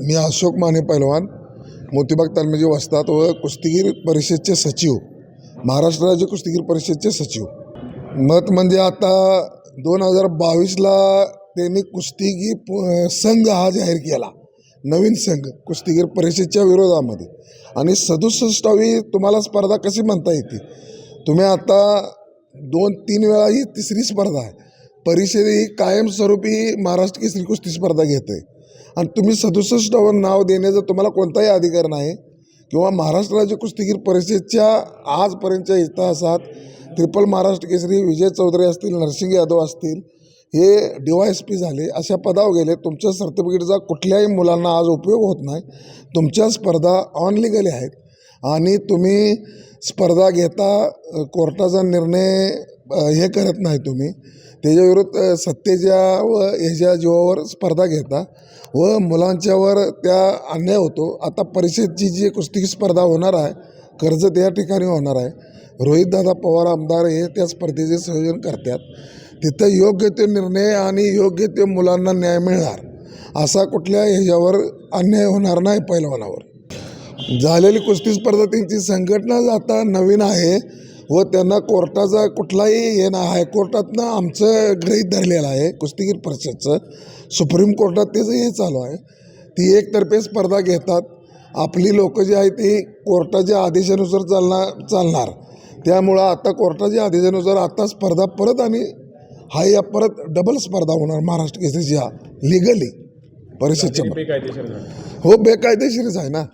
मी अशोक माने पैलवान मोतीबाग तालमीचे वस्तात व कुस्तीगीर परिषदचे सचिव महाराष्ट्र राज्य कुस्तीगीर परिषदचे सचिव. मत म्हणजे आता दोन हजार बावीसला त्यांनी कुस्तीगीर संघ हा जाहीर केला. नवीन संघ कुस्तीगीर परिषदच्या विरोधामध्ये. आणि सदुसष्टावी तुम्हाला स्पर्धा कशी म्हणता येते? तुम्ही आता दोन तीन वेळा ही तिसरी स्पर्धा आहे. परिषद ही कायमस्वरूपी महाराष्ट्र केसरी कुस्ती स्पर्धा घेते. आणि तुम्ही सदुसष्टावं नाव देण्याचा तुम्हाला कोणताही अधिकार नाही. किंवा महाराष्ट्र राज्य कुस्तीगीर परिषदच्या आजपर्यंतच्या इतिहासात ट्रिपल महाराष्ट्र केसरी विजय चौधरी असतील नरसिंग यादव असतील हे डी वाय एस पी झाले अशा पदावर गेले तुमच्या सर्टिफिकेटचा कुठल्याही मुलांना आज उपयोग होत नाही. तुमच्या स्पर्धा ऑनलिगली आहेत. आणि तुम्ही स्पर्धा घेता कोर्टाचा निर्णय हे करत नाही तुम्ही. त्याच्याविरुद्ध सत्तेच्या व ह्याच्या जीवावर स्पर्धा घेता व मुलांच्यावर त्या अन्याय होतो. आता परिषदची जी कुस्ती स्पर्धा होणार आहे कर्जत या ठिकाणी होणार आहे. रोहितदादा पवार आमदार हे त्या स्पर्धेचे संयोजन करतात. तिथं योग्य ते निर्णय आणि योग्य ते मुलांना न्याय मिळणार असा कुठल्या ह्याच्यावर अन्याय होणार नाही पैलवानावर. झालेली कुस्ती स्पर्धा त्यांची संघटना आता नवीन आहे. व त्यांना कोर्टाचा कुठलाही हे ना हायकोर्टातनं आमचं गृहीत धरलेलं आहे कुस्तीगीर परिषदचं. सुप्रीम कोर्टात त्याचं हे चालू आहे. ती एकतर्फे स्पर्धा घेतात. आपली लोकं जी आहेत ती कोर्टाच्या आदेशानुसार चालणार चालणार. त्यामुळं आता कोर्टाच्या आदेशानुसार आता स्पर्धा परत आणि हा या परत डबल स्पर्धा होणार महाराष्ट्र केसरीच्या लिगली परिषदच्या हो बेकायदेशीरच आहे ना.